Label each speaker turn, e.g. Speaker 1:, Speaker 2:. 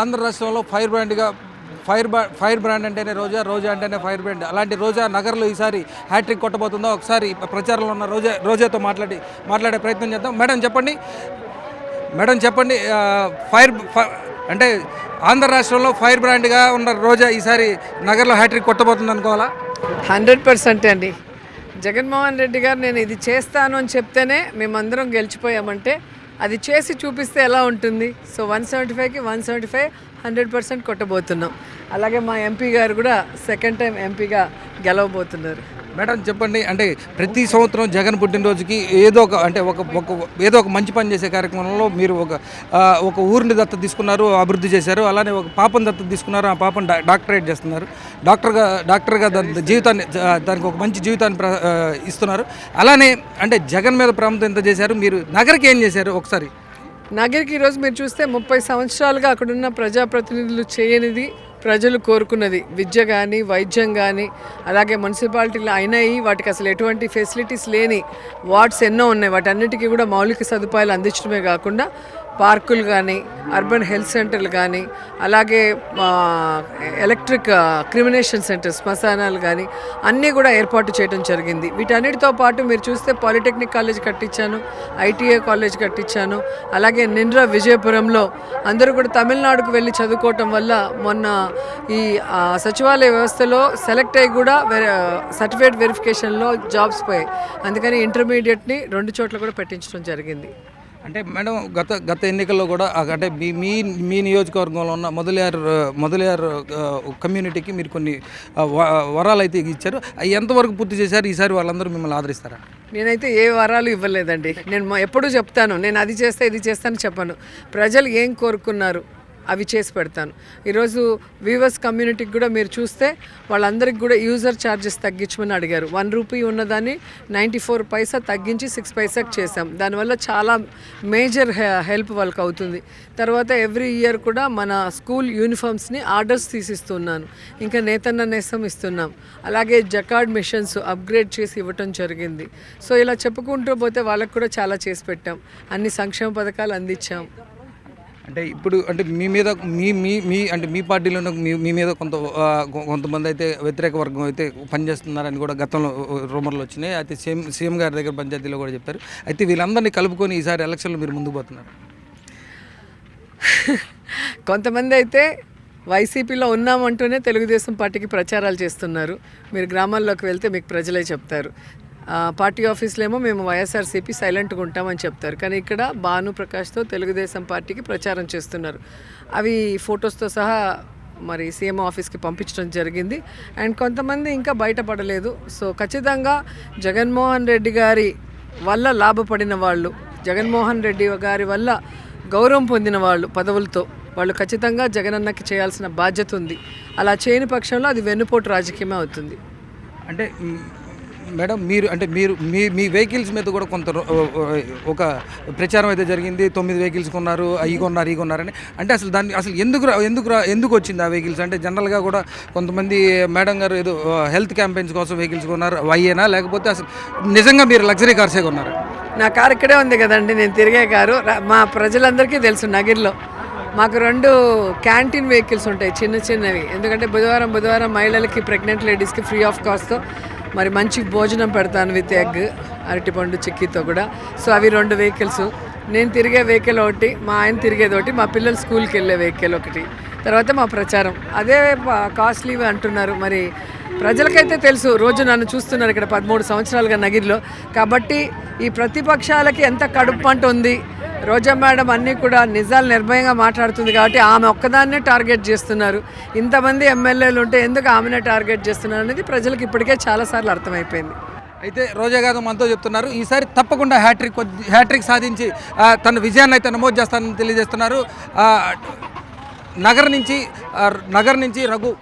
Speaker 1: ఆంధ్ర రాష్ట్రంలో ఫైర్ బ్రాండ్గా ఫైర్ బ్రా ఫైర్ బ్రాండ్ అంటేనే రోజా రోజా అంటేనే ఫైర్ బ్రాండ్. అలాంటి రోజా నగర్లో ఈసారి హ్యాట్రిక్ కొట్టబోతుందో ఒకసారి ప్రచారంలో ఉన్న రోజా రోజాతో మాట్లాడి మాట్లాడే ప్రయత్నం చేద్దాం. మేడం చెప్పండి. మేడం చెప్పండి ఫైర్ అంటే ఆంధ్ర రాష్ట్రంలో ఫైర్ బ్రాండ్గా ఉన్న రోజా ఈసారి నగర్లో హ్యాట్రిక్ కొట్టబోతుంది అనుకోవాలా?
Speaker 2: హండ్రెడ్ పర్సెంట్ అండి. జగన్మోహన్ రెడ్డి గారు నేను ఇది చేస్తాను అని చెప్తేనే మేమందరం గెలిచిపోయామంటే అది చేసి చూపిస్తే ఎలా ఉంటుంది? సో వన్ సెవెంటీ ఫైవ్కి one seventy five hundred percent కొట్టబోతున్నాం. అలాగే మా ఎంపీ గారు కూడా సెకండ్ టైం ఎంపీగా గెలవబోతున్నారు.
Speaker 1: మేడం చెప్పండి. అంటే ప్రతి సంవత్సరం జగన్ పుట్టినరోజుకి ఏదో ఒక అంటే ఒక ఒక ఏదో ఒక మంచి పని చేసే కార్యక్రమంలో మీరు ఒక ఒక ఊరిని దత్త తీసుకున్నారు అభివృద్ధి చేశారు. అలానే ఒక పాపను దత్త తీసుకున్నారు ఆ పాపను డాక్టరేట్ చేస్తున్నారు. డాక్టర్గా డాక్టర్గా దాని జీవితాన్ని దానికి ఒక మంచి జీవితాన్ని ప్ర- ఇస్తున్నారు. అలానే అంటే జగన్ మీద ప్రాముఖ్యత ఎంత చేశారు? మీరు నగరికి ఏం చేశారు ఒకసారి?
Speaker 2: నగరికి ఈరోజు మీరు చూస్తే ముప్పై సంవత్సరాలుగా అక్కడున్న ప్రజాప్రతినిధులు చేయనిది ప్రజలు కోరుకున్నది. విద్య కానీ వైద్యం కానీ అలాగే మున్సిపాలిటీలు అయినాయి. వాటికి అసలు ఎటువంటి ఫెసిలిటీస్ లేని వార్డ్స్ ఎన్నో ఉన్నాయి. వాటన్నిటికీ కూడా మౌలిక సదుపాయాలు అందించడమే కాకుండా పార్కులు కానీ అర్బన్ హెల్త్ సెంటర్లు కానీ అలాగే ఎలక్ట్రిక్ క్రిమినేషన్ సెంటర్ శ్మశానాలు కానీ అన్నీ కూడా ఏర్పాటు చేయడం జరిగింది. వీటన్నిటితో పాటు మీరు చూస్తే పాలిటెక్నిక్ కాలేజ్ కట్టించాను ఐటీఐ కాలేజ్ కట్టించాను అలాగే నిండ్ర విజయపురంలో అందరూ కూడా తమిళనాడుకు వెళ్ళి చదువుకోవటం వల్ల మొన్న ఈ సచివాలయ వ్యవస్థలో సెలెక్ట్ అయ్యి కూడా సర్టిఫికేట్ వెరిఫికేషన్లో జాబ్స్ పోయాయి. అందుకని ఇంటర్మీడియట్ని రెండు చోట్ల కూడా పెట్టించడం జరిగింది.
Speaker 1: అంటే మేడం గత గత ఎన్నికల్లో కూడా అంటే మీ మీ మీ నియోజకవర్గంలో ఉన్న మొదలయారు మొదలయారు కమ్యూనిటీకి మీరు కొన్ని వ- వరాలు అయితే ఇచ్చారు ఎంతవరకు పూర్తి చేశారు? ఈసారి వాళ్ళందరూ మిమ్మల్ని ఆదరిస్తారా?
Speaker 2: నేనైతే ఏ వరాలు ఇవ్వలేదండి. నేను మా- ఎప్పుడూ చెప్తాను. నేను అది చేస్తే ఇది చేస్తాను చెప్పాను. ప్రజలు ఏం కోరుకున్నారు? అవి చేసి పెడతాను. ఈరోజు వీవర్స్ కమ్యూనిటీకి కూడా మీరు చూస్తే వాళ్ళందరికీ కూడా యూజర్ ఛార్జెస్ తగ్గించమని అడిగారు. వన్ రూపీ ఉన్నదాన్ని నైంటీ ఫోర్ పైసా తగ్గించి సిక్స్ పైసాకి చేసాం దానివల్ల చాలా మేజర్ హెల్ప్ వాళ్ళకి అవుతుంది. తర్వాత ఎవ్రీ ఇయర్ కూడా మన స్కూల్ యూనిఫామ్స్ని ఆర్డర్స్ తీసిస్తున్నాను. ఇంకా నేతన్న నేసం ఇస్తున్నాం. అలాగే జకార్డ్ మిషన్స్ అప్గ్రేడ్ చేసి ఇవ్వటం జరిగింది. సో ఇలా చెప్పుకుంటూ పోతే వాళ్ళకు కూడా చాలా చేసి పెట్టాం. అన్ని సంక్షేమ పథకాలు అందించాం.
Speaker 1: అంటే ఇప్పుడు అంటే మీ మీద మీ మీ మీ అంటే మీ పార్టీలోనే మీ మీ మీద కొంత కొంతమంది అయితే వ్యతిరేక వర్గం అయితే పనిచేస్తున్నారని కూడా గతంలో రూమర్లు వచ్చినాయి. అయితే సీఎం సీఎం గారి దగ్గర పంచాయతీలో కూడా చెప్పారు. అయితే వీళ్ళందరినీ కలుపుకొని ఈసారి ఎలక్షన్లో మీరు ముందుకు పోతున్నారు.
Speaker 2: కొంతమంది అయితే వైసీపీలో ఉన్నామంటూనే తెలుగుదేశం పార్టీకి ప్రచారాలు చేస్తున్నారు. మీరు గ్రామాల్లోకి వెళ్తే మీకు ప్రజలే చెప్తారు. పార్టీ ఆఫీస్లో ఏమో మేము వైఎస్ఆర్సీపీ సైలెంట్గా ఉంటామని చెప్తారు. కానీ ఇక్కడ భాను ప్రకాష్తో తెలుగుదేశం పార్టీకి ప్రచారం చేస్తున్నారు. అవి ఫొటోస్తో సహా మరి సీఎం ఆఫీస్కి పంపించడం జరిగింది. అండ్ కొంతమంది ఇంకా బయటపడలేదు. సో ఖచ్చితంగా జగన్మోహన్ రెడ్డి గారి వల్ల లాభపడిన వాళ్ళు జగన్మోహన్ రెడ్డి గారి వల్ల గౌరవం పొందిన వాళ్ళు పదవులతో వాళ్ళు ఖచ్చితంగా జగనన్నకి చేయాల్సిన బాధ్యత ఉంది. అలా చేయని పక్షంలో అది వెన్నుపోటు రాజకీయమే అవుతుంది.
Speaker 1: అంటే మేడం మీరు అంటే మీరు మీ మీ వెహికల్స్ మీద కూడా కొంత రో- ఒక ప్రచారం అయితే జరిగింది. తొమ్మిది వెహికల్స్ కొన్నారు అవి కొన్నారు ఈ కొన్నారని. అంటే అసలు దాన్ని అసలు ఎందుకు ఎందుకు ఎందుకు వచ్చింది ఆ వెహికల్స్? అంటే జనరల్గా కూడా కొంతమంది మేడం గారు ఏదో హెల్త్ క్యాంపెయిన్స్ కోసం వెహికల్స్ కొన్నారు అయ్యేనా? లేకపోతే అసలు నిజంగా మీరు లగ్జరీ కార్సే కొన్నారు?
Speaker 2: నా కారు ఇక్కడే ఉంది కదండి నేను తిరిగే కారు. మా ప్రజలందరికీ తెలుసు నగిరిలో. మాకు రెండు క్యాంటీన్ వెహికల్స్ ఉంటాయి చిన్న చిన్నవి. ఎందుకంటే బుధవారం బుధవారం మహిళలకి ప్రెగ్నెంట్ లేడీస్కి ఫ్రీ ఆఫ్ కాస్ట్తో మరి మంచి భోజనం పెడతాను విత్ ఎగ్ అరటిపండు చిక్కీతో కూడా. సో అవి రెండు వెహికల్స్ నేను తిరిగే వెహికల్ ఒకటి మా ఆయన తిరిగేది ఒకటి మా పిల్లలు స్కూల్కి వెళ్ళే వెహికల్ ఒకటి. తర్వాత మా ప్రచారం. అదే కాస్ట్లీ అంటున్నారు. మరి ప్రజలకైతే తెలుసు రోజు నన్ను చూస్తున్నారు ఇక్కడ పదమూడు సంవత్సరాలుగా నగిరిలో. కాబట్టి ఈ ప్రతిపక్షాలకి ఎంత కడుపు పంట ఉంది రోజా మేడం అన్నీ కూడా నిజాలు నిర్భయంగా మాట్లాడుతుంది కాబట్టి ఆమె ఒక్కదాన్నే టార్గెట్ చేస్తున్నారు. ఇంతమంది ఎమ్మెల్యేలు ఉంటే ఎందుకు ఆమెనే టార్గెట్ చేస్తున్నారు అనేది ప్రజలకు ఇప్పటికే చాలాసార్లు అర్థమైపోయింది.
Speaker 1: అయితే రోజా గారు మనతో చెప్తున్నారు ఈసారి తప్పకుండా హ్యాట్రిక్ కొద్ది- హ్యాట్రిక్ సాధించి తన విజయాన్ని అయితే నమోదు చేస్తానని తెలియజేస్తున్నారు. ఆ, నగర్ నుంచి నగర్ నుంచి రఘు